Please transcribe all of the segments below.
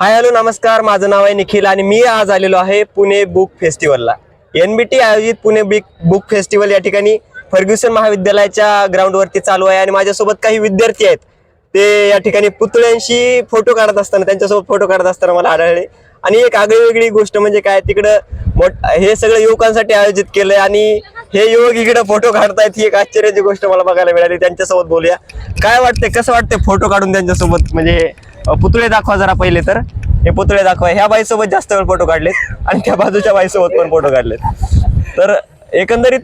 Hi hello नमस्कार. माझं नाव आहे निखिल आणि मी आज आलेलो आहे पुणे बुक फेस्टिवलला. एन बी टी आयोजित पुणे बिक बुक फेस्टिवल या ठिकाणी फर्ग्युसन महाविद्यालयाच्या ग्राउंडवरती चालू आहे आणि माझ्यासोबत काही विद्यार्थी आहेत. ते या ठिकाणी पुतळ्यांशी फोटो काढत असताना त्यांच्यासोबत फोटो काढत असताना मला आढळले. आणि एक आगळी वेगळी गोष्ट म्हणजे काय तिकडं मोठ हे सगळं युवकांसाठी आयोजित केलंय आणि हे युवक इकडे फोटो काढतायत ही एक आश्चर्याची गोष्ट मला बघायला मिळाली. त्यांच्यासोबत बोलूया. काय वाटतंय कसं वाटतंय फोटो काढून त्यांच्यासोबत? म्हणजे पुतळे दाखवा जरा पहिले तर. हे पुतळे दाखवा. ह्या बाईसोबत जास्त वेळ फोटो काढलेत आणि त्या बाजूच्या बाईसोबत पण फोटो काढलेत. तर एकंदरीत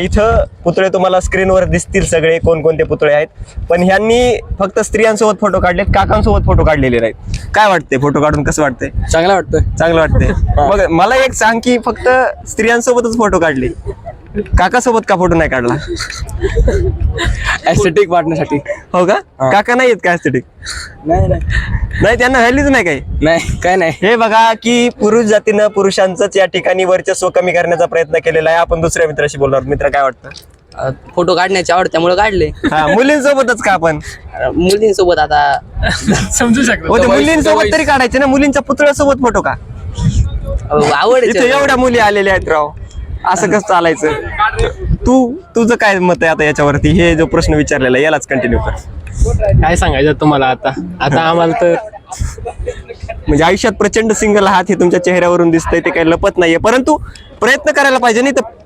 इथं पुतळे तुम्हाला स्क्रीनवर दिसतील सगळे कोणकोणते पुतळे आहेत. पण ह्यांनी फक्त स्त्रियांसोबत फोटो काढलेत काकांसोबत फोटो काढलेले नाहीत. काय वाटते फोटो काढून कसं वाटतंय? चांगला वाटतोय. चांगलं वाटतंय. मग मला एक सांग की फक्त स्त्रियांसोबतच फोटो काढले. काकासोबत का फोटो नाही काढला? ऍस्थेटिक वाटण्यासाठी. हो का? काका नाही आहेत का ऍस्थेटिक नाही नाही. नाही त्यांना व्हॅल्यूच नाही काही? नाही काय नाही. हे बघा की पुरुष जातीनं पुरुषांचंच या ठिकाणी वर्चस्व कमी करण्याचा प्रयत्न केलेला आहे. आपण दुसऱ्या मित्राशी बोलणार. मित्र काय वाटतं? फोटो काढण्याची आवड त्यामुळे काढले. हा मुलींसोबतच का आपण? मुलींसोबत आता. समजू शकतो. हो ते मुलींसोबत तरी काढायचे ना. मुलींच्या पुतळ्यासोबत फोटो का? अ, आवड आहे इथे त्यामुळे. एवढ्या मुली आलेल्या आहेत राव. असं कसं चालायचं? तू तुझं काय मत आहे आता याच्यावरती? हे जो प्रश्न विचारलेला यालाच कंटिन्यू कर. काय सांगायचं तुम्हाला आता? आता आम्हाला तर म्हणजे आयुष्यात प्रचंड सिंगल आहात हे तुमच्या चेहऱ्यावरून दिसतंय ते काही लपत नाहीये. परंतु प्रयत्न करायला पाहिजे नाही तर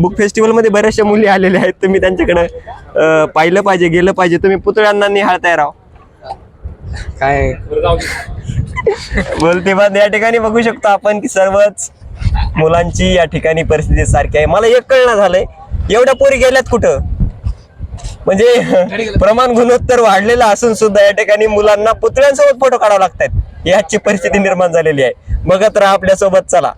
बुक फेस्टिवलमध्ये बऱ्याचशा मुली आलेल्या आहेत तुम्ही त्यांच्याकडे पाहिलं पाहिजे गेलं पाहिजे. तुम्ही पुतळ्यांना निहाळताय राव काय? बोलते बाद या ठिकाणी बघू शकतो आपण की सर्वच मुलांची या ठिकाणी परिस्थिती सारखी आहे. मला एक कळणं झालंय एवढ्या पोरी गेल्यात कुठं? म्हणजे प्रमाण गुणोत्तर वाढलेलं असून सुद्धा या ठिकाणी मुलांना पुतळ्यांसोबत फोटो काढावे लागतात याची परिस्थिती निर्माण झालेली आहे. बघत राहा आपल्यासोबत चला.